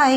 हाय.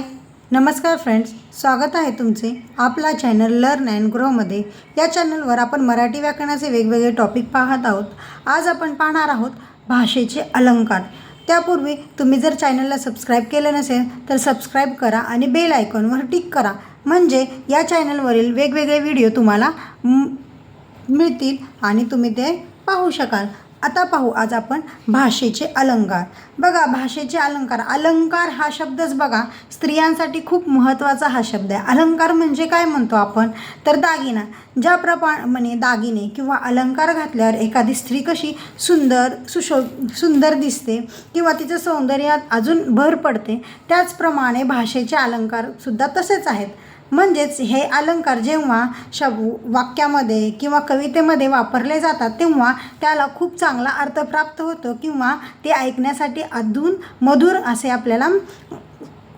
नमस्कार फ्रेंड्स स्वागत आहे तुमचे आपला चॅनल लर्न अँड ग्रोमध्ये या चॅनलवर आपण मराठी व्याकरणाचे वेगवेगळे टॉपिक पाहत आहोत. आज आपण पाहणार आहोत भाषेचे अलंकार. त्यापूर्वी तुम्ही जर चॅनलला सबस्क्राईब केलं नसेल तर सबस्क्राईब करा आणि बेल आयकॉनवर टिक करा. म्हणजे या चॅनलवरील वेगवेगळे व्हिडिओ तुम्हाला मिळतील आणि तुम्ही ते पाहू शकाल. आता पाहू आज आपण भाषेचे अलंकार. बघा भाषेचे अलंकार. अलंकार हा शब्दच बघा स्त्रियांसाठी खूप महत्त्वाचा हा शब्द आहे. अलंकार म्हणजे काय म्हणतो आपण? तर दागिना. ज्या प्रमाणे दागिने किंवा अलंकार घातल्यावर एखादी स्त्री कशी सुंदर सुशो सुंदर दिसते किंवा तिचं सौंदर्यात अजून भर पडते त्याचप्रमाणे भाषेचे अलंकारसुद्धा तसेच आहेत. म्हणजेच हे अलंकार जेव्हा शब वाक्यामध्ये किंवा कवितेमध्ये वापरले जातात तेव्हा त्याला खूप चांगला अर्थ प्राप्त होतो किंवा ते ऐकण्यासाठी अधून मधुर असे आपल्याला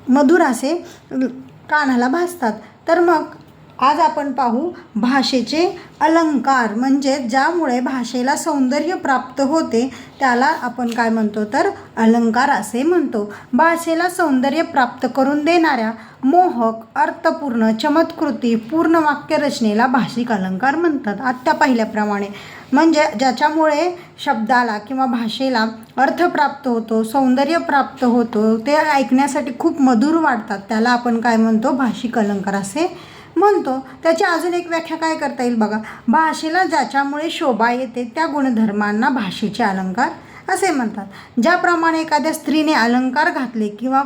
मधुर असे कानाला भासतात. तर मग आज आपण पाहू भाषेचे अलंकार म्हणजे ज्यामुळे भाषेला सौंदर्य प्राप्त होते त्याला आपण काय म्हणतो? तर अलंकार असे म्हणतो. भाषेला सौंदर्य प्राप्त करून देणाऱ्या मोहक अर्थपूर्ण चमत्कृती पूर्ण वाक्यरचनेला भाषिक अलंकार म्हणतात. आत्ता पाहिल्याप्रमाणे. म्हणजे ज्याच्यामुळे शब्दाला किंवा भाषेला अर्थ प्राप्त होतो सौंदर्य प्राप्त होतो ते ऐकण्यासाठी खूप मधुर वाटतात. त्याला आपण काय म्हणतो? भाषिक अलंकार असे म्हणतो त्याची अजून एक व्याख्या काय करता येईल बघा. भाषेला ज्याच्यामुळे शोभा येते त्या गुणधर्मांना भाषेचे अलंकार असे म्हणतात. ज्याप्रमाणे एखाद्या स्त्रीने अलंकार घातले किंवा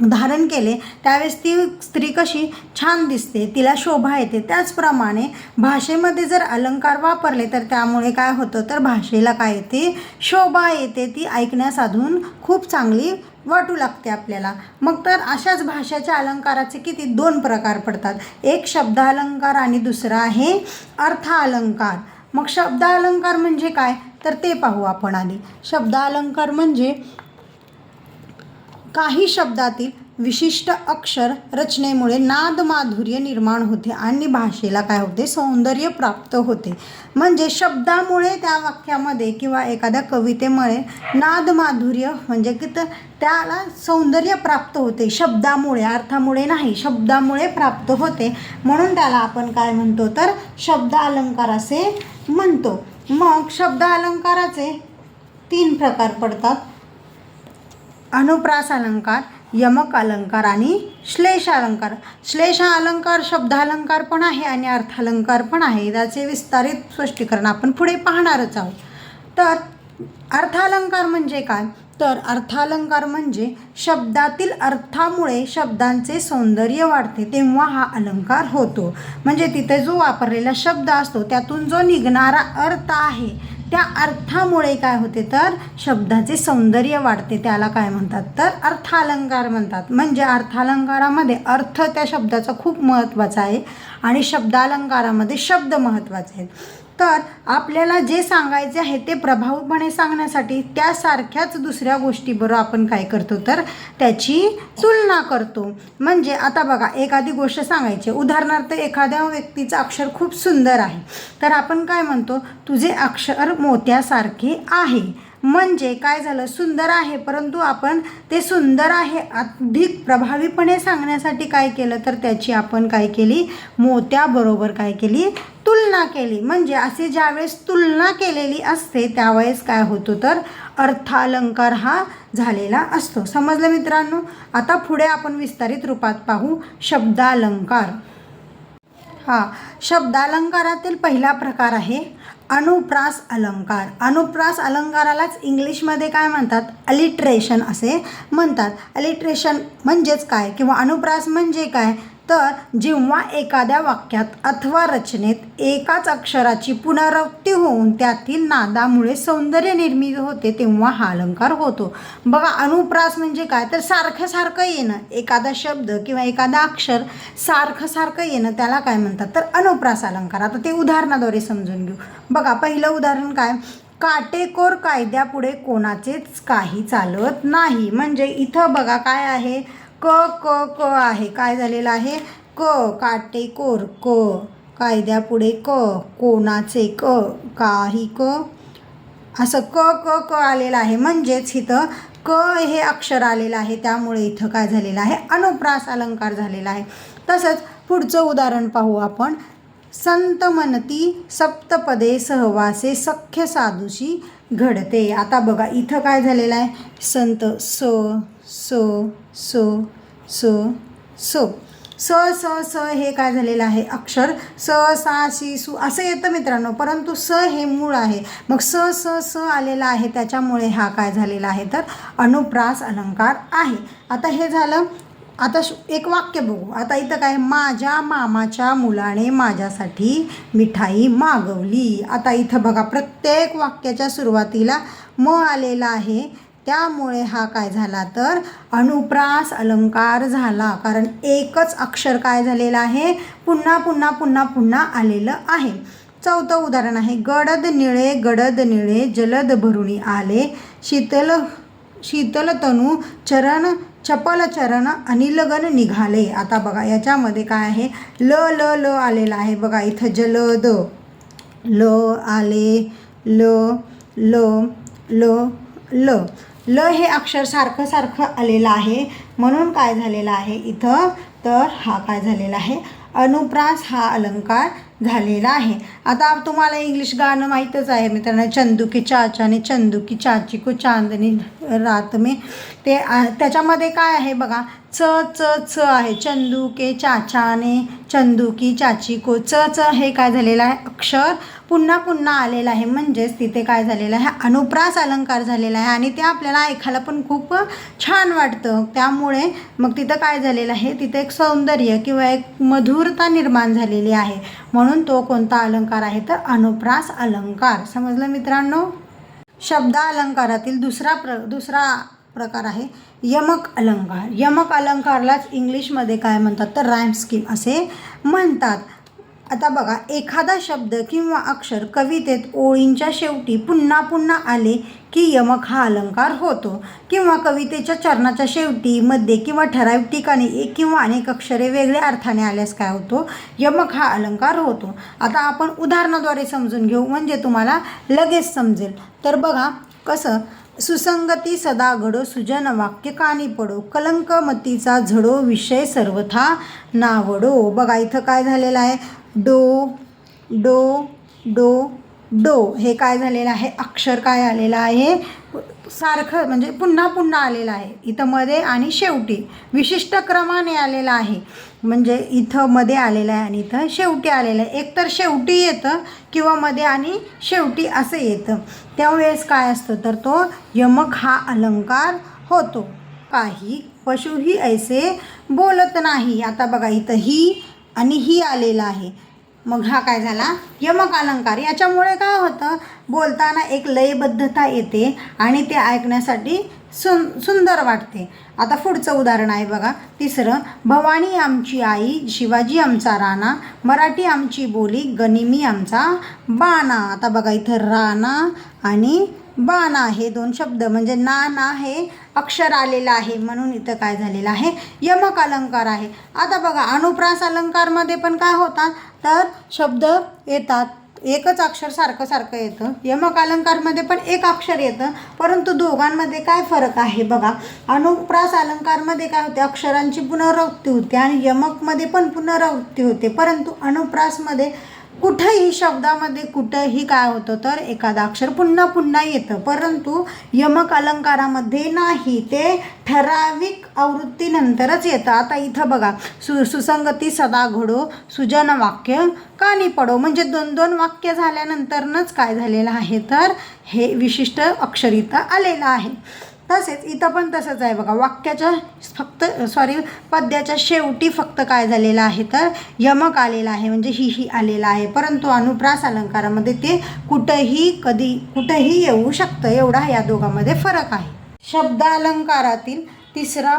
धारण केले त्यावेळेस ती स्त्री कशी छान दिसते तिला शोभा येते. त्याचप्रमाणे भाषेमध्ये जर अलंकार वापरले तर त्यामुळे काय होतं? तर भाषेला काय येते? शोभा येते. ती ऐकण्यास अजून खूप चांगली वाटू लागते आपल्याला. मग तर अशाच भाषेच्या अलंकाराचे किती दोन प्रकार पडतात. एक शब्द अलंकार आणि दुसरा आहे अर्थ अलंकार. मग शब्द अलंकार म्हणजे काय? तर ते पाहू आपण आधी. शब्द अलंकार म्हणजे काही शब्दातील विशिष्ट अक्षर रचनेमुळे नाद माधुर्य निर्माण होते आणि भाषेला काय होते? सौंदर्य प्राप्त होते. म्हणजे शब्दामुळे त्या वाक्यामध्ये किंवा एखाद्या कवितेमुळे नाद माधुर्य म्हणजे की तर त्याला सौंदर्य प्राप्त होते. शब्दामुळे अर्थामुळे नाही शब्दामुळे प्राप्त होते. म्हणून त्याला आपण काय म्हणतो? तर शब्द अलंकार असे म्हणतो. मग शब्द अलंकाराचे तीन प्रकार पडतात. अनुप्रास अलंकार यमक अलंकार आणि श्लेष अलंकार श्लेष अलंकार शब्दालंकार पण आहे आणि अर्थालंकार पण आहे. याचे विस्तारित स्पष्टीकरण आपण पुढे पाहणारच आहोत. तर अर्थालंकार म्हणजे काय? तर अर्थालंकार म्हणजे शब्दातील अर्थामुळे शब्दांचे सौंदर्य वाढते तेव्हा हा अलंकार होतो. म्हणजे तिथे जो वापरलेला शब्द असतो त्यातून जो निघणारा अर्थ आहे त्या अर्थामुळे काय होते तर शब्दाचे सौंदर्य वाढते त्याला काय म्हणतात तर अर्थालंकार म्हणतात. म्हणजे अर्थालंकारामध्ये अर्थ त्या शब्दाचा खूप महत्त्वाचा आहे आणि शब्दालंकारामध्ये शब्द महत्त्वाचे आहेत. तर आपल्याला जे सांगायचे आहे ते प्रभावीपणे सांगण्यासाठी त्यासारख्याच दुसऱ्या गोष्टीबरोबर आपण काय करतो तर त्याची तुलना करतो. म्हणजे आता बघा एखादी गोष्ट सांगायची. उदाहरणार्थ एखाद्या व्यक्तीचं अक्षर खूप सुंदर आहे. तर आपण काय म्हणतो? तुझे अक्षर मोत्यासारखे आहे. म्हणजे काय झालं? सुंदर आहे परंतु आपण ते सुंदर आहे अधिक प्रभावीपणे सांगण्यासाठी काय केलं? तर त्याची आपण काय केली? मोत्याबरोबर काय केली? तुलना केली. म्हणजे असे ज्यावेळेस तुलना केलेली असते त्यावेळेस काय होतो तर अर्थालंकार हा झालेला असतो. समजलं मित्रांनो? आता पुढे आपण विस्तारित रूपात पाहू शब्दालंकार. हा शब्दालंकारातील पहिला प्रकार आहे अनुप्रास अलंकार. अनुप्रास अलंकारालाच इंग्लिशमध्ये काय म्हणतात? अलिट्रेशन असे म्हणतात. अलिट्रेशन म्हणजेच काय? किंवा अनुप्रास म्हणजे काय? तर जेव्हा एखाद्या वाक्यात अथवा रचनेत एकाच अक्षराची पुनरावृत्ती होऊन त्यातील नादामुळे सौंदर्य निर्मिती होते तेव्हा हा अलंकार होतो. बघा अनुप्रास म्हणजे काय? तर सारखं सारखं येणं. एखादा शब्द किंवा एखादा अक्षर सारखं सारखं येणं त्याला काय म्हणतात? तर अनुप्रास अलंकार. आता ते उदाहरणाद्वारे समजून घेऊ. बघा पहिलं उदाहरण काय? काटेकोर कायद्यापुढे कोणाचेच काही चालत नाही. म्हणजे इथं बघा काय आहे? क क क आहे. काय झालेलं आहे? क काटेकोर क. कायद्यापुढे क कोणाचे क काही क. असं क क क आलेलं आहे. म्हणजेच इथं क हे अक्षर आलेलं आहे. त्यामुळे इथं काय झालेलं आहे? अनुप्रास अलंकार झालेला आहे. तसंच पुढचं उदाहरण पाहू आपण. संत मनती सप्तपदे सहवासे सख्य साधूशी घडते. आता बघा इथं काय झालेलं आहे? संत स. स सो सो सो. स स स हे काय झालेलं आहे? अक्षर. स सा सी सु असं येतं मित्रांनो. परंतु स हे मूळ आहे. मग स स स आलेला आहे. त्याच्यामुळे हा काय झालेला आहे? तर अनुप्रास अलंकार आहे. आता हे झालं. आता श- एक वाक्य बघू. आता इथं काय? माझ्या मामाच्या मुलाने माझ्यासाठी मिठाई मागवली. आता इथं बघा. प्रत्येक वाक्याच्या सुरुवातीला म आलेला आहे. त्यामुळे हा काय झाला तर अनुप्रास अलंकार झाला. कारण एकच अक्षर काय झालेलं आहे? पुन्हा पुन्हा पुन्हा पुन्हा आलेलं आहे. चौथं उदाहरण आहे. गडद निळे गडद निळे जलद भरुणी आले. शीतल शीतल तनू चरण चपल चरण अनिलगन निघाले. आता बघा याच्यामध्ये काय आहे? ल ल ल आलेलं आहे. बघा इथं जलद ल आले ल ल ल ल. ल हे अक्षर सारखं सारखं आलेलं आहे. म्हणून काय झालेलं आहे इथं? तर हा काय झालेला आहे? अनुप्रास हा अलंकार झालेला आहे. आता तुम्हाला इंग्लिश गाणं माहीतच आहे मित्रांनो. चंदू की चाचाने चंदू की चाची को चांदनी रात में. ते त्याच्यामध्ये काय आहे बघा? च च च आहे. चंदू के चाचाने चंदू की चाची को च च हे काय झालेलं आहे? अक्षर पुन्हा पुन्हा आलेलं आहे. म्हणजेच तिथे काय झालेलं आहे? अनुप्रास अलंकार झालेला आहे. आणि ते आपल्याला ऐकायला पण खूप छान वाटतं. त्यामुळे मग तिथं काय झालेलं आहे? तिथे एक सौंदर्य किंवा एक मधुरता निर्माण झालेली आहे. म्हणून तो कोणता अलंकार आहे? तर अनुप्रास अलंकार. समजलं मित्रांनो? शब्द अलंकारातील दुसरा प्र दुसरा प्रकार आहे. यमक अलंकार. यमक अलंकारलाच इंग्लिशमध्ये काय म्हणतात? तर राईम स्कीम असे म्हणतात. आता बघा एखादा शब्द किंवा अक्षर कवितेत ओळींच्या शेवटी पुन्हा पुन्हा आले की यमक हा अलंकार होतो. किंवा कवितेच्या चरणाच्या शेवटी मध्ये किंवा ठराविक ठिकाणी एक किंवा अनेक अक्षरे वेगळ्या अर्थाने आल्यास काय होतो? यमक हा अलंकार होतो. आता आपण उदाहरणाद्वारे समजून घेऊ म्हणजे तुम्हाला लगेच समजेल. तर बघा कसं? सुसंगती सदा घडो सुजन वाक्य कानी पडो कलंकमतीचा झडो विषय सर्वथा नावडो. बघा इथं काय झालेलं आहे? डो डो डो डो हे काय झालेलं आहे? अक्षर काय आलेलं आहे? सारखं म्हणजे पुन्हा पुन्हा आलेलं आहे. इथं मध्ये आणि शेवटी. विशिष्ट क्रमाने आलेलं आहे. म्हणजे इथं मध्ये आलेलं आहे आणि इथं शेवटी आलेलं आहे. एकतर शेवटी येतं किंवा मध्ये आणि शेवटी असं येतं. त्यावेळेस काय असतं? तर तो यमक हा अलंकार होतो. काही पशुही ऐसे बोलत नाही. आता बघा इथं ही आणि ही आलेलं आहे. मग हा काय झाला? यमक अलंकार. याच्यामुळे काय होतं? बोलताना एक लयबद्धता येते आणि ते ऐकण्यासाठी सुन सुंदर वाटते. आता पुढचं उदाहरण आहे बघा. तिसरं भवानी आमची आई शिवाजी आमचा राणा मराठी आमची बोली गनिमी आमचा बाणा. आता बघा इथं राणा आणि बाण आहे दोन शब्द. म्हणजे ना ना हे अक्षर आलेलं आहे म्हणून इथं काय झालेलं आहे? यमक अलंकार आहे. आता बघा अनुप्रास अलंकारमध्ये पण काय होतात? तर शब्द येतात. एकच अक्षर सारखं सारखं येतं. यमक अलंकारमध्ये पण एक अक्षर येतं. परंतु दोघांमध्ये काय फरक आहे बघा? अनुप्रास अलंकारमध्ये काय होते? अक्षरांची पुनरावृत्ती होते आणि यमकमध्ये पण पुनरावृत्ती होते. परंतु अनुप्रासमध्ये कुठंही शब्दामध्ये कुठंही काय होतं तर एखादा अक्षर पुन्हा पुन्हा येतं. परंतु यमक अलंकारामध्ये नाही ते ठराविक आवृत्तीनंतरच येतं. आता इथं बघा सु सुसंगती सदा घडो सुजन वाक्य कानी पडो. म्हणजे दोन दोन वाक्य झाल्यानंतरनंच काय झालेलं आहे? तर हे विशिष्ट अक्षर इथं आलेलं आहे. तसेच इथं पण तसंच आहे बघा वाक्याच्या फक्त सॉरी पद्याच्या शेवटी फक्त काय झालेलं आहे तर यमक आलेला आहे म्हणजे ही ही आलेला आहे. परंतु अनुप्रास अलंकारामध्ये ते कुठंही कधी कुठंही येऊ शकतं एवढा या दोघांमध्ये फरक आहे. शब्द अलंकारातील तिसरा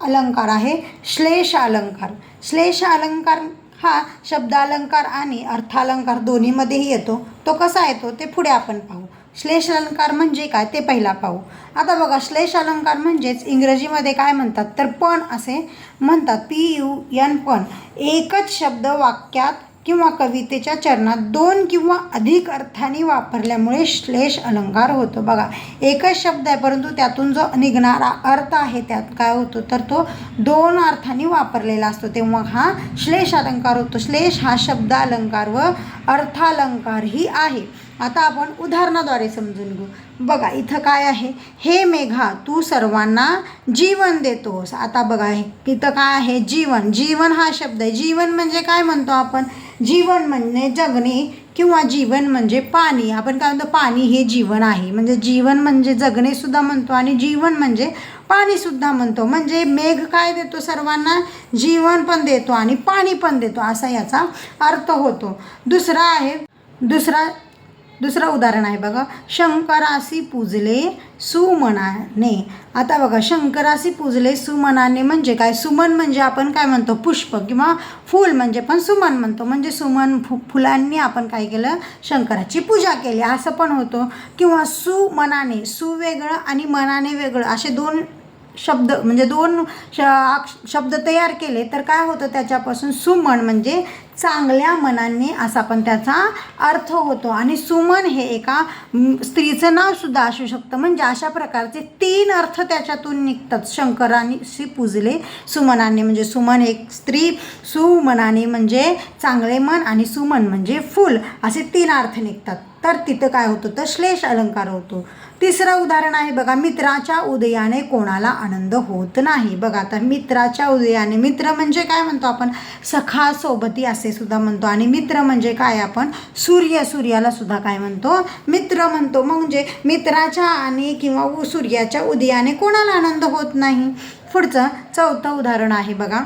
अलंकार आहे श्लेष अलंकार. श्लेष अलंकार हा शब्दालंकार आणि अर्थालंकार दोन्हीमध्येही येतो. तो कसा येतो ते पुढे आपण पाहू. श्लेष अलंकार म्हणजे काय ते पहिला पाहू. आता बघा श्लेष अलंकार म्हणजेच इंग्रजीमध्ये काय म्हणतात? तर पण असे म्हणतात. पी यू एन पण. एकच शब्द वाक्यात किंवा कवितेच्या चरणात दोन किंवा अधिक अर्थाने वापरल्यामुळे श्लेष अलंकार होतो. बघा एकच शब्द आहे परंतु त्यातून जो निघणारा अर्थ आहे त्यात काय होतो? तर तो दोन अर्थाने वापरलेला असतो. तेव्हा हा श्लेष अलंकार होतो. श्लेष हा शब्द अलंकार व अर्थालंकारही आहे. आता आपण उदाहरणाद्वारे समजून घेऊ. बघा इथं काय आहे? हे मेघा तू सर्वांना जीवन देतोस. आता बघा हे इथं काय आहे? जीवन. जीवन हा शब्द आहे. जीवन म्हणजे काय म्हणतो आपण? जीवन म्हणजे जगणे किंवा जीवन म्हणजे पाणी. आपण काय म्हणतो? पाणी हे जीवन आहे. म्हणजे जीवन म्हणजे जगणे सुद्धा म्हणतो आणि जीवन म्हणजे पाणीसुद्धा म्हणतो. म्हणजे मेघ काय देतो सर्वांना? जीवन पण देतो आणि पाणी पण देतो. असा याचा अर्थ होतो. दुसरा आहे दुसरा दुसरं उदाहरण आहे बघा. शंकरासी पूजले सुमनाने. आता बघा शंकरासी पूजले सुमनाने म्हणजे काय? सुमन म्हणजे आपण काय म्हणतो? पुष्प किंवा फूल म्हणजे पण सुमन म्हणतो. म्हणजे सुमन फु फुलांनी आपण काय केलं? शंकराची पूजा केली. असं पण होतं. किंवा सुमनाने सु वेगळं आणि मनाने वेगळं असे दोन शब्द म्हणजे दोन श अक्ष- शब्द तयार केले तर काय होतं त्याच्यापासून? सुमन म्हणजे चांगल्या मनाने असा पण त्याचा अर्थ होतो. आणि सुमन हे एका स्त्रीचं नावसुद्धा असू शकतं. म्हणजे अशा प्रकारचे तीन अर्थ त्याच्यातून निघतात. शंकराने पूजले सुमनाने. म्हणजे सुमन एक स्त्री सुमनाने म्हणजे चांगले मन आणि सुमन म्हणजे फुल. असे तीन अर्थ निघतात. तर तिथं काय होतं? तर श्लेष अलंकार होतो. तिसरं उदाहरण आहे बघा मित्राच्या उदयाने कोणाला आनंद होत नाही. बघा आता मित्राच्या उदयाने मित्र म्हणजे काय म्हणतो आपण? सखा सोबती असे सुद्धा म्हणतो. आणि मित्र म्हणजे काय आपण? सूर्य सूर्याला सुद्धा काय म्हणतो? मित्र म्हणतो. म्हणजे मित्राच्या आणि किंवा सूर्याच्या उदयाने कोणाला आनंद होत नाही? पुढचं चौथं उदाहरण आहे बघा.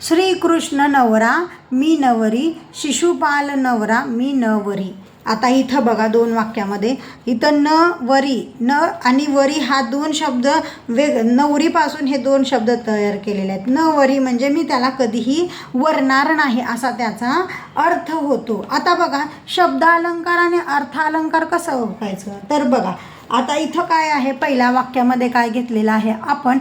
श्रीकृष्ण नवरा मी नवरी शिशुपाल नवरा मी नवरी. आता इथं बघा दोन वाक्यामध्ये. इथं न वरी न आणि वरी हा दोन शब्द वेग नवरीपासून हे दोन शब्द तयार केलेले आहेत. न वरी म्हणजे मी त्याला कधीही वरणार नाही असा त्याचा अर्थ होतो. आता बघा शब्दालंकार आणि अर्थालंकार कसं ओळखायचं? तर बघा आता इथं काय आहे? पहिल्या वाक्यामध्ये काय घेतलेलं आहे? आपण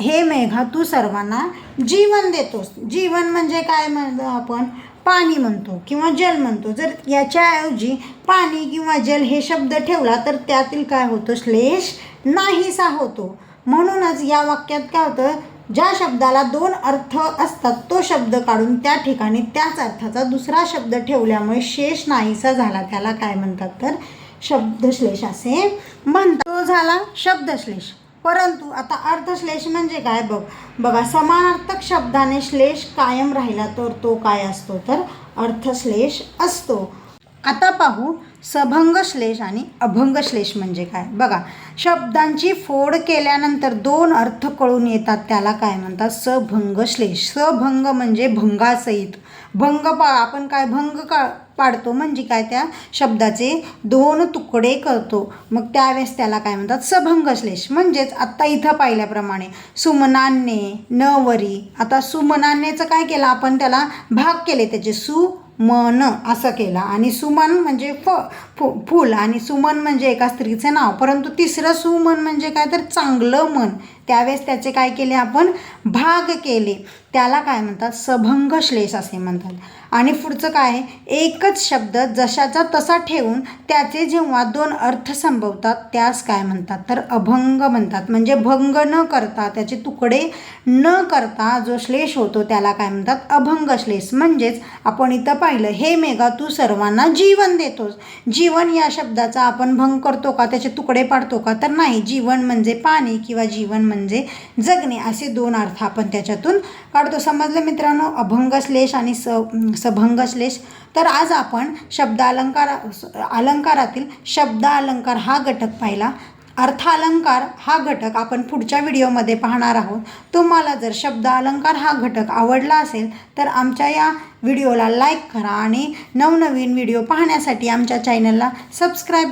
हे मेघा तू सर्वांना जीवन देतोस. जीवन म्हणजे काय म्हणतो आपण? पाणी म्हणतो किंवा जल म्हणतो. जर याच्याऐवजी पाणी किंवा जल हे शब्द ठेवला तर त्यातील काय होतं? श्लेष नाहीसा होतो. म्हणूनच या वाक्यात काय होतं? ज्या शब्दाला दोन अर्थ असतात तो शब्द काढून त्या ठिकाणी त्याच अर्थाचा दुसरा शब्द ठेवल्यामुळे शेष नाहीसा झाला. त्याला काय म्हणतात तर? शब्दश्लेष असे म्हणतो झाला शब्दश्लेष. परंतु आता अर्थश्लेष म्हणजे काय? बघ बघा समानार्थक शब्दाने श्लेष कायम राहिला तर तो काय असतो? तर अर्थश्लेष असतो. आता पाहू सभंग श्लेष आणि अभंग श्लेष म्हणजे काय? बघा शब्दांची फोड केल्यानंतर दोन अर्थ कळून येतात. त्याला काय म्हणतात? सभंग श्लेष सभंग म्हणजे भंगासहित. भंग पा आपण काय भंग का पाडतो. म्हणजे काय? त्या शब्दाचे दोन तुकडे करतो. मग त्यावेळेस त्याला काय म्हणतात? सभंग श्लेष म्हणजेच आत्ता इथं पाहिल्याप्रमाणे सुमनाने नवरी. आता सुमनानेचं काय केलं? आपण त्याला भाग केले. त्याचे सु मन असं केलं. आणि सुमन म्हणजे फ फु फूल. आणि सुमन म्हणजे एका स्त्रीचं नाव. परंतु तिसरं सुमन म्हणजे काय? तर चांगलं मन. त्यावेळेस त्याचे काय केले? आपण भाग केले. त्याला काय म्हणतात? सभंग श्लेष असे म्हणतात. आणि पुढचं काय? आहे एकच शब्द जशाचा तसा ठेवून त्याचे जेव्हा दोन अर्थ संभवतात त्यास काय म्हणतात? तर अभंग म्हणतात. म्हणजे भंग न करता त्याचे तुकडे न करता जो श्लेष होतो त्याला काय म्हणतात? अभंग श्लेष. म्हणजेच आपण इथं पाहिलं हे मेघा तू सर्वांना जीवन देतोस. जीवन या शब्दाचा आपण भंग करतो का? त्याचे तुकडे पाडतो का? तर नाही. जीवन म्हणजे पाणी किंवा जीवन म्हणजे जगणे. असे दोन अर्थ आपण त्याच्यातून काढतो. समजलं मित्रांनो? अभंग श्लेष आणि स सभंग श्लेष. तर आज आपण शब्दालंकार अलंकारातील शब्दालंकार हा घटक पाहिला. अर्थालंकार हा घटक आपण पुढच्या व्हिडिओमध्ये पाहणार आहोत. तुम्हाला जर शब्द अलंकार हा घटक आवडला असेल तर आमच्या या व्हिडिओला लाईक करा आणि नवनवीन व्हिडिओ पाहण्यासाठी आमच्या चॅनलला सबस्क्राईब